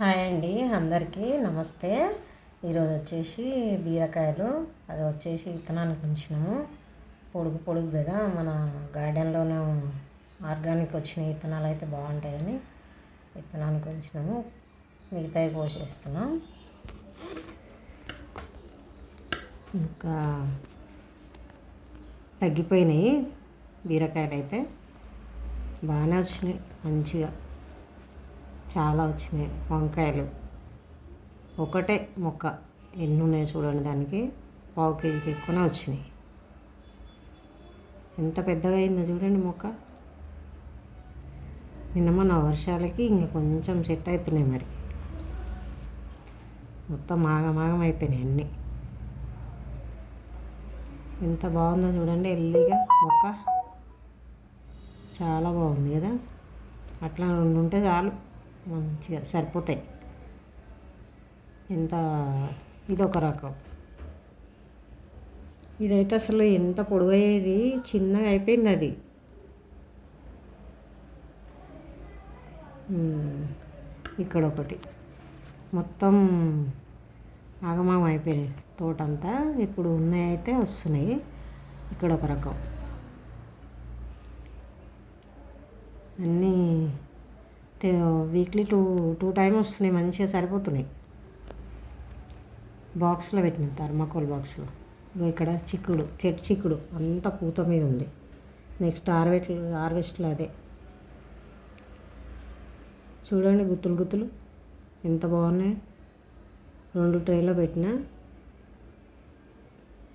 Hi అండి అందరికీ నమస్తే. ఈరోజు వచ్చేసి బీరకాయలు అది వచ్చేసి విత్తనానికి ఉంచినాము. పొడుగు పొడుగు కదా మన గార్డెన్లోనే ఆర్గానిక్ వచ్చిన విత్తనాలు అయితే బాగుంటాయని విత్తనానికి ఉంచినాము. మిగతాయి కోసేస్తున్నాం. ఇంకా తగ్గిపోయినాయి బీరకాయలు అయితే. బాగానే వచ్చినాయి మంచిగా. చాలా వచ్చినాయి వంకాయలు. ఒకటే మొక్క. ఎన్ని ఉన్నాయి చూడండి దానికి. పావు కేజీకి ఎక్కువనే వచ్చినాయి. ఎంత పెద్దగా అయిందో చూడండి మొక్క. నిన్న మన వర్షాలకి ఇంక కొంచెం సెట్ అవుతున్నాయి మరి. మొత్తం మాగమాగం అయిపోయినాయి అన్నీ. ఎంత బాగుందో చూడండి ఎల్లిగా మొక్క. చాలా బాగుంది కదా. అట్లా రెండు ఉంటే చాలు. మంచిగా సరిపోతాయి. ఎంత ఇదొక రకం. ఇదైతే అసలు ఎంత పొడవయ్యేది చిన్నగా అయిపోయింది అది. ఇక్కడ ఒకటి మొత్తం ఆగమాగం అయిపోయినాయి. తోటంతా ఇప్పుడు ఉన్నాయి అయితే వస్తున్నాయి. ఇక్కడ ఒక రకం. అన్నీ వీక్లీ టూ టూ టైమ్ వస్తున్నాయి మంచిగా సరిపోతున్నాయి. బాక్స్లో పెట్టిన థర్మాకోల్ బాక్స్లో ఇగో ఇక్కడ చిక్కుడు చెట్టు చిక్కుడు అంతా పూత మీద ఉంది. నెక్స్ట్ హార్వెస్ట్ హార్వెస్ట్లో అదే. చూడండి గుత్తులు గుత్తులు ఎంత బాగున్నాయి. రెండు ట్రేలో పెట్టిన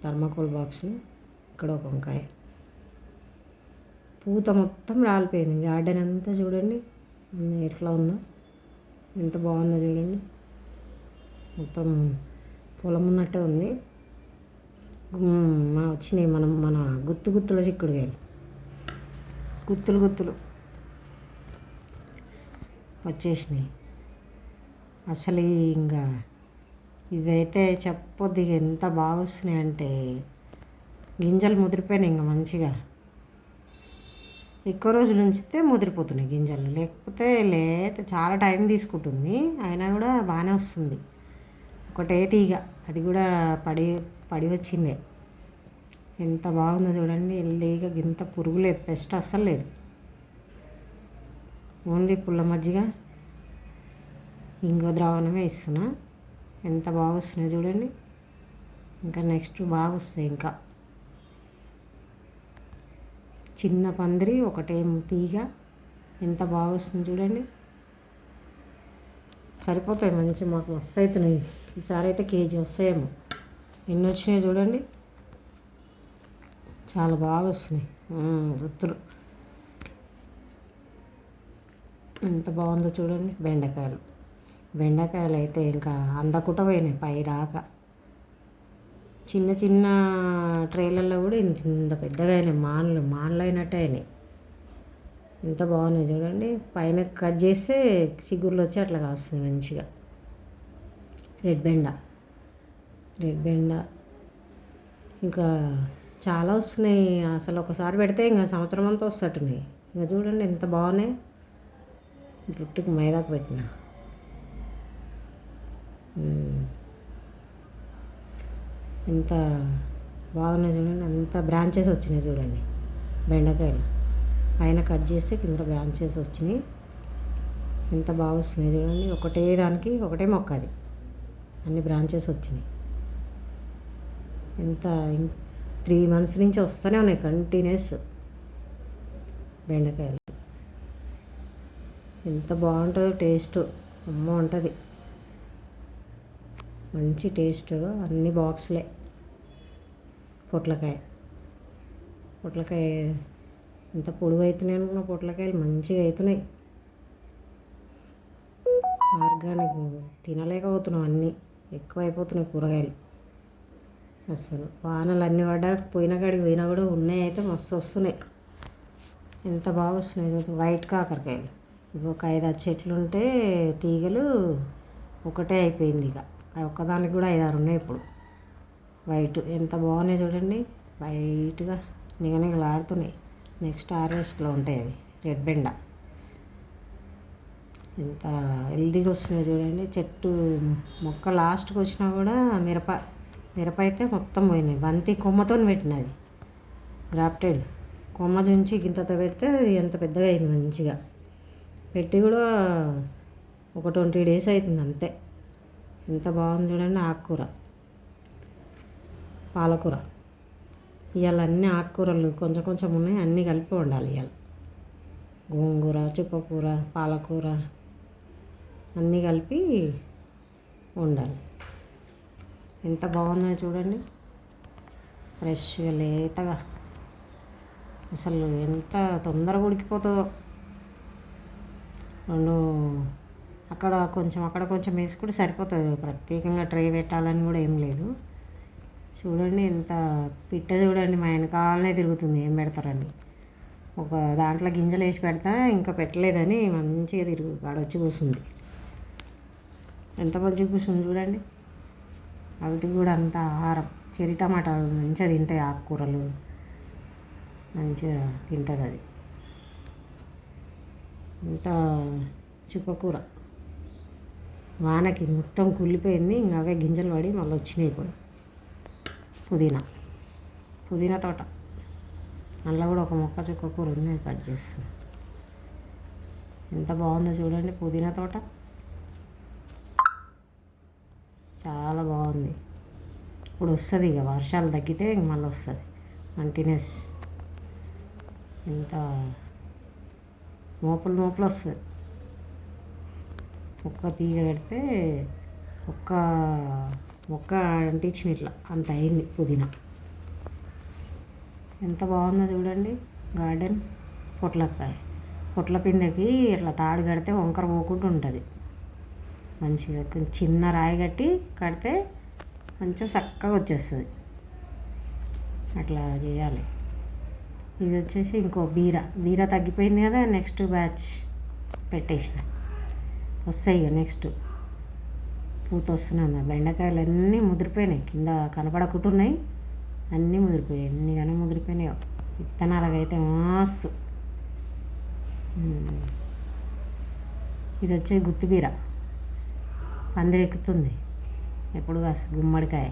థర్మాకోల్ బాక్స్లు ఇక్కడ ఒక వంకాయ. పూత మొత్తం రాలిపోయింది గార్డెన్ అంతా చూడండి. ఎట్లా ఉందో ఎంత బాగుందో చూడండి. మొత్తం పొలం ఉన్నట్టే ఉంది. మా వచ్చినాయి మనం మన గుత్తు గుత్తుల చిక్కుడుకాయలు. గుత్తులు గుత్తులు. వచ్చేసినాయి. అసలు ఇంకా ఇవైతే చెప్పొద్దు ఎంత బాగా వస్తున్నాయి అంటే గింజలు ముదిరిపోయినాయి ఇంకా మంచిగా. ఎక్కువ రోజులు ఉంచితే ముదిరిపోతున్నాయి గింజలు. లేకపోతే లేత చాలా టైం తీసుకుంటుంది. అయినా కూడా బాగానే వస్తుంది. ఒకటే తీగ. అది కూడా పడి పడి వచ్చిందే. ఎంత బాగుందో చూడండి. ఎల్లిగా గింత పురుగు లేదు. పెస్ట్ అస్సలు లేదు. ఓన్లీ పుల్ల మజ్జిగ ఇంకో ద్రావణమే ఇస్తున్నా. ఎంత బాగా వస్తున్నాయి చూడండి. ఇంకా నెక్స్ట్ బాగా వస్తాయి ఇంకా. చిన్న పందిరి ఒకటేమో తీగ. ఎంత బాగా వస్తుంది చూడండి. సరిపోతాయి మంచి మాకు మస్తు అవుతున్నాయి ఈసారి అయితే కేజీ వస్తాయేమో. ఎన్ని వచ్చినాయి చూడండి. చాలా బాగా వస్తున్నాయి మ్మ్, ఎంత బాగుందో చూడండి. బెండకాయలు. బెండకాయలు అయితే ఇంకా అందకుట పోయినాయి పై దాకా చిన్న చిన్న ట్రైలర్లో కూడా ఇంత ఇంత పెద్దగా అయినాయి. మాన్లు మాన్లు అయినట్టు అయినాయి. ఎంత బాగున్నాయి చూడండి. పైన కట్ చేస్తే చిగుర్లు వచ్చి అట్లా కాస్తుంది మంచిగా. రెడ్ బెండ. రెడ్ బెండ. ఇంకా చాలా వస్తున్నాయి. అసలు ఒకసారి పెడితే ఇంకా సంవత్సరం అంతా వస్తట్టున్నాయి. ఇంకా చూడండి ఎంత బాగున్నాయి. జుట్టుకు మైదాకు పెట్టిన. ఎంత బాగున్నాయి చూడండి అంత బ్రాంచెస్ వచ్చినాయి చూడండి బెండకాయలు. పైన కట్ చేస్తే కింద బ్రాంచెస్ వచ్చినాయి. ఎంత బాగా వస్తున్నాయి చూడండి ఒకటే దానికి ఒకటే మొక్క అది. అన్ని బ్రాంచెస్ వచ్చినాయి. ఎంత త్రీ మంత్స్ నుంచి వస్తూనే ఉన్నాయి కంటిన్యూస్ బెండకాయలు. ఎంత బాగుంటుందో టేస్ట్ అమ్మ ఉంటుంది. మంచి టేస్ట్ అన్ని బాక్స్లే పొట్లకాయ. పొట్లకాయ ఎంత పొడుగు అవుతున్నాయి అనుకున్న పొట్లకాయలు మంచిగా అవుతున్నాయి ఆర్గానిక్ తినలేకపోతున్నాం అన్నీ. ఎక్కువ అయిపోతున్నాయి కూరగాయలు. అసలు వానలు అన్ని పడ్డా పోయిన కాడికి పోయినా కూడా ఉన్నాయి అయితే మస్తు వస్తున్నాయి. ఎంత బాగా వస్తున్నాయి వైట్ కాకరకాయలు. ఇవి ఒక ఐదు ఆరు చెట్లు ఉంటే తీగలు ఒకటే అయిపోయింది ఇక. ఒక్కదానికి కూడా ఐదు ఆరు ఉన్నాయి ఇప్పుడు. వైట్. ఎంత బాగున్నాయి చూడండి. వైట్గా నిగనిగలాడుతున్నాయి. నెక్స్ట్ హార్వెస్ట్లో ఉంటాయి అవి. రెడ్ బెండ. ఎంత హెల్దీగా వస్తున్నాయి చూడండి. చెట్టు మొక్క లాస్ట్కి వచ్చినా కూడా మిరప మిరప అయితే మొత్తం పోయినాయి. బంతి కొమ్మతో పెట్టినది గ్రాఫ్టెడ్ కొమ్మ నుంచి గింతతో పెడితే ఎంత పెద్దగా అయింది మంచిగా. పెట్టి కూడా ఒక ట్వంటీ డేస్ అవుతుంది అంతే. ఎంత బాగుంది చూడండి ఆకుకూర. పాలకూర. ఇవాళ అన్ని ఆకుకూరలు కొంచెం కొంచెం ఉన్నాయి అన్నీ కలిపి వండాలి ఇవాళ గోంగూర చుక్కకూర పాలకూర అన్నీ కలిపి వండాలి. ఎంత బాగుందో చూడండి. ఫ్రెష్గా లేతగా. అసలు ఎంత తొందరగా ఉడికిపోతుందో. రెండు అక్కడ కొంచెం అక్కడ కొంచెం వేసుకుంటే సరిపోతుంది. ప్రత్యేకంగా ట్రై పెట్టాలని కూడా ఏం లేదు. చూడండి ఎంత పిట్ట చూడండి మా వెనకాలనే తిరుగుతుంది ఏం పెడతారండి? ఒక దాంట్లో గింజలు వేసి పెడతా ఇంకా పెట్టలేదని మంచిగా తిరుగు ఆడ వచ్చి కూర్చుంది. ఎంత మంచిగా కూర్చుంది చూడండి. వాటికి కూడా అంత ఆహారం. చెరి టమాటాలు మంచిగా తింటాయి ఆకుకూరలు. మంచిగా తింటుంది అది. ఇంత చుక్కకూర వానకి మొత్తం కుళ్ళిపోయింది ఇంకా అవే గింజలు పడి మళ్ళీ వచ్చినాయి ఇప్పుడు పుదీనా. పుదీనా తోట. అందులో కూడా ఒక మొక్క చుక్క కూర ఉంది కట్ చేస్తాను ఎంత బాగుందో చూడండి పుదీనా తోట. చాలా బాగుంది. ఇప్పుడు వస్తుంది ఇక వర్షాలు తగ్గితే ఇంక మళ్ళీ వస్తుంది. కంటిన్యూస్ ఎంత మోపులు మోపులు వస్తుంది. ఒక్క తీగ పెడితే ఒక్క మొక్క అంటించిన ఇట్లా అంత అయింది పుదీనా. ఎంత బాగుందో చూడండి గార్డెన్. పొట్లకాయ. పొట్ల పిందెకి ఇట్లా తాడు కడితే వంకర పోకుండా ఉంటుంది. మంచిగా కొంచెం చిన్న రాయి కట్టి కడితే కొంచెం చక్కగా వచ్చేస్తుంది. అట్లా చేయాలి. ఇది వచ్చేసి ఇంకో బీర. బీర తగ్గిపోయింది కదా నెక్స్ట్ బ్యాచ్ పెట్టేసిన. వస్తాయి ఇక నెక్స్ట్. పూత వస్తున్నాయి బెండకాయలు అన్నీ ముదిరిపోయినాయి. కింద కనపడకుంటున్నాయి. అన్నీ ముదిరిపోయాయి ఎన్ని కానీ ముదిరిపోయినాయో. విత్తనాలకైతే మస్తు. ఇది వచ్చే గుత్తిబీర పందిరెక్కుతుంది ఎప్పుడు కాస్త గుమ్మడికాయ.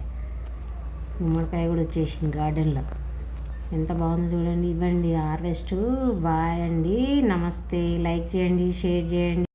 గుమ్మడికాయ కూడా వచ్చేసింది గార్డెన్లో. ఎంత బాగుందో చూడండి. ఇవ్వండి. హార్వెస్ట్. బాయ్ అండి. నమస్తే. లైక్ చేయండి. షేర్ చేయండి.